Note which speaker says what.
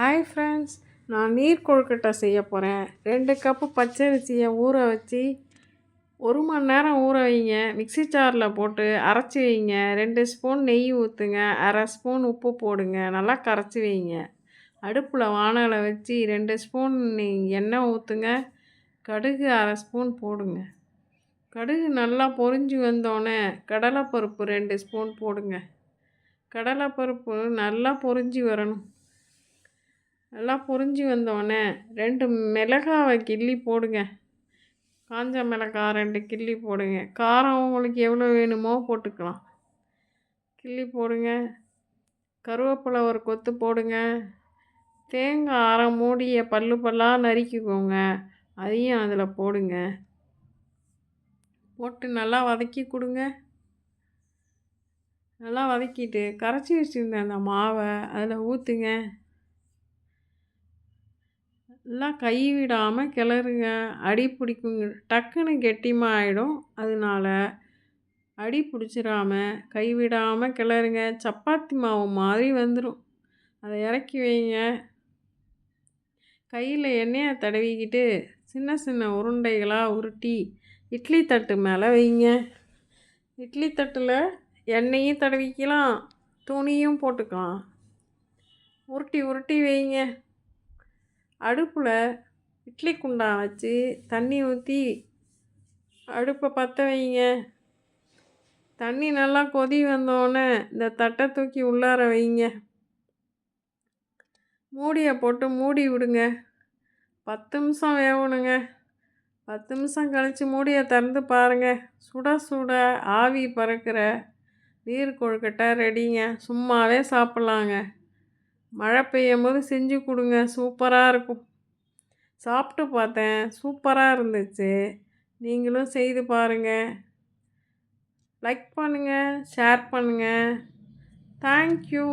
Speaker 1: Hi friends நான் நீர் கொழுக்கட்டை செய்ய போகிறேன் ரெண்டு கப்பு பச்சரிசியை ஊற வச்சு ஒரு மணி நேரம் ஊற வைங்க. மிக்ஸி ஜாரில் போட்டு அரைச்சி வைங்க. ரெண்டு ஸ்பூன் நெய் ஊற்றுங்க அரை ஸ்பூன் உப்பு போடுங்க. நல்லா கரைச்சி வைங்க. அடுப்பில் வானலை வச்சு ரெண்டு ஸ்பூன் எண்ணெய் ஊற்றுங்க கடுகு அரை ஸ்பூன் போடுங்க. கடுகு நல்லா பொரிஞ்சு வந்தோடனே கடலைப்பருப்பு ரெண்டு ஸ்பூன் போடுங்க. கடலைப்பருப்பு நல்லா பொரிஞ்சு வரணும். நல்லா பொறிஞ்சி வந்தோடனே ரெண்டு மிளகாவை கிள்ளி போடுங்க. காஞ்ச மிளகாய் ரெண்டு கிள்ளி போடுங்க. காரம் உங்களுக்கு எவ்வளோ வேணுமோ போட்டுக்கலாம். கிள்ளி போடுங்க. கருவேப்பிலை ஒரு கொத்து போடுங்க. தேங்காய் அரை மூடிய பல்லு பல்லாக நறுக்கிக்கோங்க. அதையும் அதில் போடுங்க. போட்டு நல்லா வதக்கி கொடுங்க. நல்லா வதக்கிட்டு கரைச்சி வச்சுருந்தேன் அந்த மாவை அதில் ஊற்றுங்க எல்லாம் கை விடாமல் கிளறுங்க. அடி பிடிக்குங்க. டக்குன்னு கெட்டிமாக ஆகிடும் அதனால அடி பிடிச்சிடாம கை விடாமல் கிளறுங்க. சப்பாத்தி மாவு மாதிரி வந்துடும் அதை இறக்கி வைங்க. கையில் எண்ணெயை தடவிக்கிட்டு சின்ன சின்ன உருண்டைகளாக உருட்டி இட்லி தட்டு மேலே வைங்க. இட்லி தட்டில் எண்ணெயும் தடவிக்கலாம். துணியும் போட்டுக்கலாம். உருட்டி உருட்டி வைங்க. அடுப்பில் இட்லி குண்டான் வச்சு தண்ணி ஊற்றி அடுப்பை பற்ற வைங்க. தண்ணி நல்லா கொதி வந்தோடனே இந்த தட்டை தூக்கி உள்ளார வைங்க. மூடியை போட்டு மூடி விடுங்க. பத்து நிமிஷம் வேகணுங்க. பத்து நிமிஷம் கழித்து மூடியை திறந்து பாருங்கள் சுட சுட ஆவி பறக்கிற நீர் கொழுக்கட்டை ரெடிங்க சும்மாவே சாப்பிட்லாங்க. மழை பெய்யும் போது செஞ்சு கொடுங்க. சூப்பராக இருக்கும். சாப்பிட்டு பார்த்தேன். சூப்பராக இருந்துச்சு. நீங்களும் செய்து பாருங்கள் லைக் பண்ணுங்கள் ஷேர் பண்ணுங்கள் தேங்க்யூ.